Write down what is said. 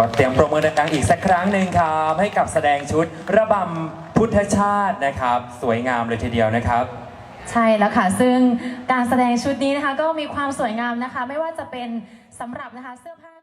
ขอเตรียมปรบมือดังๆอีกสักครั้งหนึ่งครับ ให้กับแสดงชุดระบำพุทธชาตินะครับ สวยงามเลยทีเดียวนะครับ ใช่แล้วค่ะ ซึ่งการแสดงชุดนี้นะคะ ก็มีความสวยงามนะคะ ไม่ว่าจะเป็นสำหรับนะคะเสื้อผ้า